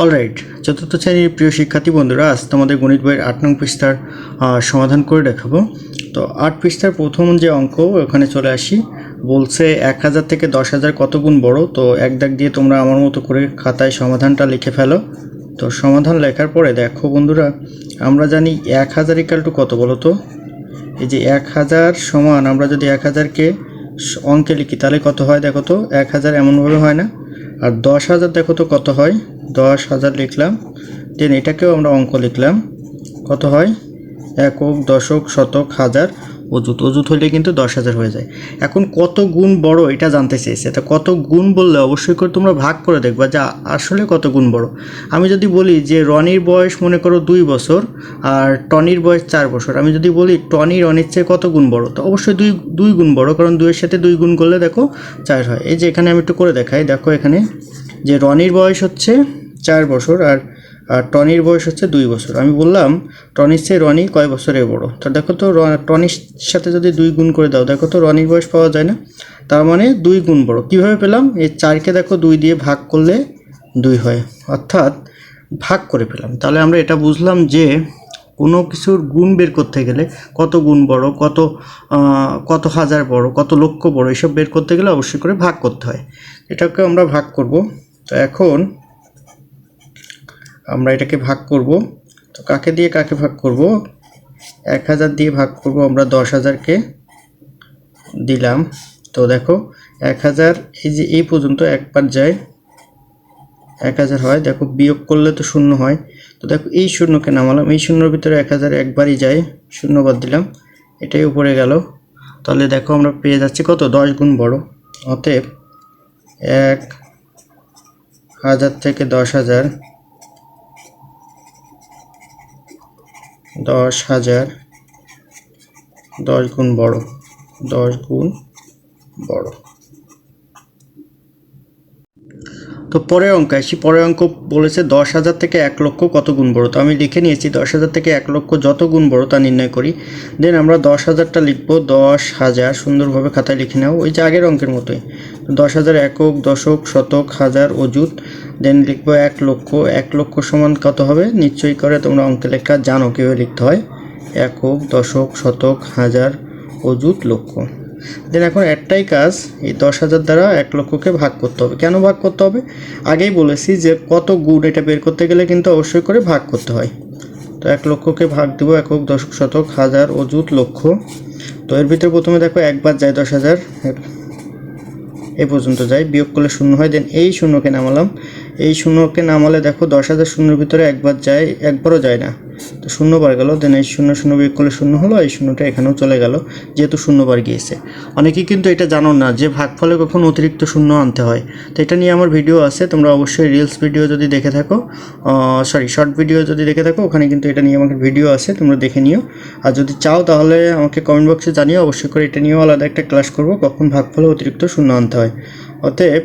Alright চতুর্থ শ্রেণির প্রিয় শিক্ষার্থী বন্ধুরা, আজ তোমাদের গণিত বইয়ের আট নং পৃষ্ঠার সমাধান করে দেখাবো। তো আট পৃষ্ঠার প্রথম যে অঙ্ক, ওখানে চলে আসি। বলছে এক হাজার থেকে দশ হাজার কত গুণ বড়? তো এক দাগ দিয়ে তোমরা আমার মতো করে খাতায় সমাধানটা লিখে ফেলো। তো সমাধান লেখার পরে দেখো বন্ধুরা, আমরা জানি এক হাজার ইকাল টু কত বলো তো? এই যে এক হাজার সমান আমরা যদি এক হাজারকে অঙ্কে লিখি, তাহলে কত হয় দেখো তো? এক হাজার এমনভাবে হয় না। আর দশ হাজার দেখো তো কত হয়? দশ হাজার লিখলাম। দেন এটাকেও আমরা অঙ্ক লিখলাম। কত হয়? একক, দশক, শতক, হাজার। অজুত অজুত হলে কিন্তু দশ হাজার হয়ে যায়। এখন কত গুণ বড় এটা জানতে চেয়েছে তা কত গুণ বললে অবশ্যই করে তোমরা ভাগ করে দেখবা যে আসলে কত গুণ বড়। আমি যদি বলি যে রনির বয়স মনে করো দুই বছর আর টনির বয়স চার বছর। আমি যদি বলি টনি রনির চেয়ে কত গুণ বড়? তো অবশ্যই দুই দুই গুণ বড়। কারণ দুইয়ের সাথে দুই গুণ করলে দেখো চার হয়। এই যে এখানে আমি একটু করে দেখাই। দেখো এখানে যে রনির বয়স হচ্ছে চার বছর আর টনির বয়স হচ্ছে দুই বছর। আমি বললাম, টনির চেয়ে রনি কয় বছরের বড়? তো দেখো তো টনির সাথে যদি দুই গুণ করে দাও, দেখো তো রনির বয়স পাওয়া যায় না? তার মানে দুই গুণ বড়। কীভাবে পেলাম? এই চারকে দেখো দুই দিয়ে ভাগ করলে দুই হয়। অর্থাৎ ভাগ করে পেলাম। তাহলে আমরা এটা বুঝলাম যে কোনো কিছুর গুণ বের করতে গেলে কত গুণ বড়, কত কত হাজার বড়, কত লক্ষ বড়, এসব বের করতে গেলে অবশ্যই করে ভাগ করতে হয়। এটাকে আমরা ভাগ করব। তো এখন আমরা এটাকে ভাগ করব। তো কাকে দিয়ে কাকে ভাগ করব? এক হাজার দিয়ে ভাগ করব আমরা দশ হাজারকে দিলাম। তো দেখো, এক হাজার এই যে এই পর্যন্ত একবার যায়, এক হাজার হয়। দেখো, বিয়োগ করলে তো শূন্য হয়। তো দেখো, এই শূন্যকে নামালাম। এই শূন্যর ভিতরে এক হাজার একবারই যায়, শূন্য বাদ দিলাম। এটাই উপরে গেল। তাহলে দেখো, আমরা পেয়ে যাচ্ছি কত? দশ গুণ বড়। অতএব এক হাজার থেকে দশ হাজার দশ হাজার দশ গুণ বড় দশ গুণ বড়। তো পরের অঙ্ক, আসি। পরের অঙ্ক বলেছে দশ হাজার থেকে এক লক্ষ কত গুণ বড়? তো আমি লিখে নিয়েছি, দশ হাজার থেকে এক লক্ষ যত গুণ বড় তা নির্ণয় করি। দেন আমরা দশ হাজারটা লিখব, দশ হাজার, সুন্দরভাবে খাতায় লিখে নাও ওই যে আগের অঙ্কের মতোই। দশ হাজার একক, দশক, শতক, হাজার অযুত দেন লিখব এক লক্ষ এক লক্ষ সমান কত হবে? নিশ্চয়ই করে তোমরা অঙ্কে লেখা জানো কীভাবে লিখতে হয়। একক, দশক, শতক, হাজার অযুত লক্ষ। দেন এখন একটাই কাজ, এই দশ হাজার দ্বারা এক লক্ষকে ভাগ করতে হবে। কেন ভাগ করতে হবে? আগেই বলেছি যে কত গুণ এটা বের করতে গেলে কিন্তু অবশ্যই করে ভাগ করতে হয়। তো এক লক্ষকে ভাগ দেবো একক দশক শতক হাজার অযুত লক্ষ। তো এর ভিতরে প্রথমে দেখো একবার যায় দশ হাজার এ পর্যন্ত যায়, বিয়োগ করলে শূন্য হয়, দেন এই শূন্যকে নামালাম। এই শূন্যকে নামালে দেখো দশ হাজার শূন্যের ভিতরে একবার যায়, একবারও যায় না। তো শূন্যবার গেল দেন এই শূন্য শূন্য বিয়োগ করলে শূন্য হলো, এই শূন্যটা এখানেও চলে গেল, যেহেতু শূন্যবার গিয়েছে। অনেকেই কিন্তু এটা জানো না যে ভাগফলে কখন অতিরিক্ত শূন্য আনতে হয়। তো এটা নিয়ে আমার ভিডিও আছে, তোমরা অবশ্যই রিলস ভিডিও যদি দেখে থাকো সরি শর্ট ভিডিও যদি দেখে থাকো, ওখানে কিন্তু এটা নিয়ে আমাকে ভিডিও আছে, তোমরা দেখে নিও। আর যদি চাও তাহলে আমাকে কমেন্ট বক্সে জানিও, অবশ্যই করে এটা নিয়েও আলাদা একটা ক্লাস করব, কখন ভাগফলে অতিরিক্ত শূন্য আনতে হয়। অতএব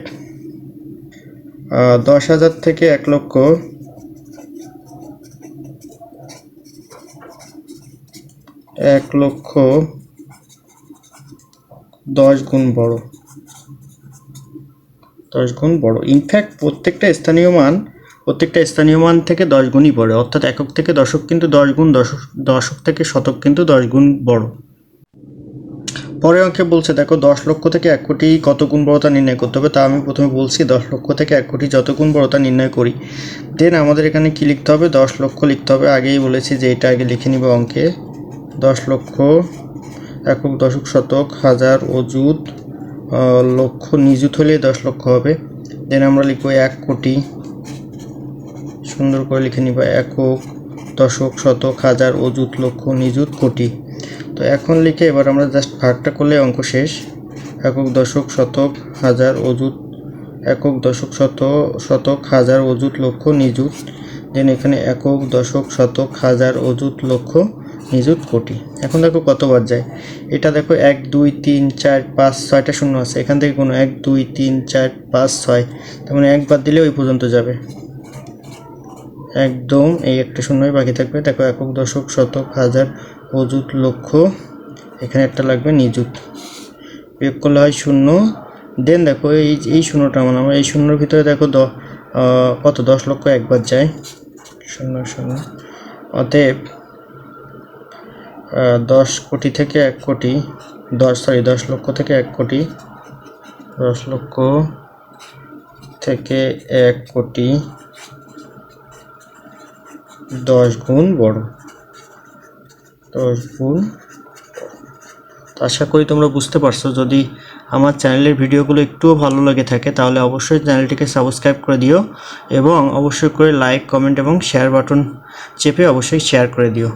দশ হাজার থেকে এক লক্ষ। এক লক্ষ দশ গুণ বড়। দশ গুণ বড়। ইনফ্যাক্ট প্রত্যেকটা স্থানীয় মান, প্রত্যেকটা স্থানীয় মান থেকে দশ গুণই বড়। অর্থাৎ একক থেকে দশক কিন্তু দশ গুণ দশক দশক থেকে শতক কিন্তু দশ গুণ বড়। পরের অঙ্কে বলছে, দেখো, দশ লক্ষ থেকে এক কোটি কত গুণ বড়তা নির্ণয় করতে হবে? তা আমি প্রথমে বলছি, দশ লক্ষ থেকে এক কোটি যত গুণ বড়তা নির্ণয় করি। দেন আমাদের এখানে কি লিখতে হবে? দশ লক্ষ লিখতে হবে। আগেই বলেছি যে এটা আগে লিখে নিব অঙ্কে। দশ লক্ষ, একক দশক শতক, হাজার অযুত লক্ষ নিযুত হলে দশ লক্ষ হবে। দেন আমরা লিখব এক কোটি। সুন্দর করে লিখে নিব, একক দশক শতক, হাজার অযুত, লক্ষ নিযুত, কোটি। তো এখন লিখে এবার আমরা জাস্ট ভাগটা করলে অঙ্ক শেষ। একক দশক শতক হাজার অযুত, একক দশক শত, শতক হাজার অযুত লক্ষ নিযুত। দেন এখানে একক দশক শতক হাজার অযুত লক্ষ নিযুত কোটি। এখন দেখো কতবার যায়। এটা দেখো এক, দুই, তিন, চার, পাঁচ, ছয়টা শূন্য আছে। এখান থেকে কোনো এক, দুই, তিন, চার, পাঁচ, ছয়, তার মানে একবার দিলে ওই পর্যন্ত যাবে। একদম এই একটা শূন্যই বাকি থাকবে। দেখো একক দশক শতক হাজার অযুত লক্ষ্য। এখানে একটা লাগবে নিযুত। বিয়োগ করলে হয় শূন্য। দেন দেখো এই এই শূন্যটা মানে আমরা এই শূন্যর ভিতরে দেখো দ কত? দশ লক্ষ একবার যায়। শূন্য শূন্য। অতএব দশ কোটি থেকে এক কোটি, দশ সরি দশ লক্ষ থেকে এক কোটি, দশ লক্ষ থেকে এক কোটি, দশ গুণ বড়। দশ গুণ তো আশা করি তোমরা বুঝতে পারছ। যদি আমার চ্যানেলের ভিডিওগুলো একটুও ভালো লাগে থাকে, তাহলে অবশ্যই চ্যানেলটিকে সাবস্ক্রাইব করে দিও এবং অবশ্যই করে লাইক, কমেন্ট এবং শেয়ার বাটন চেপে অবশ্যই শেয়ার করে দিও।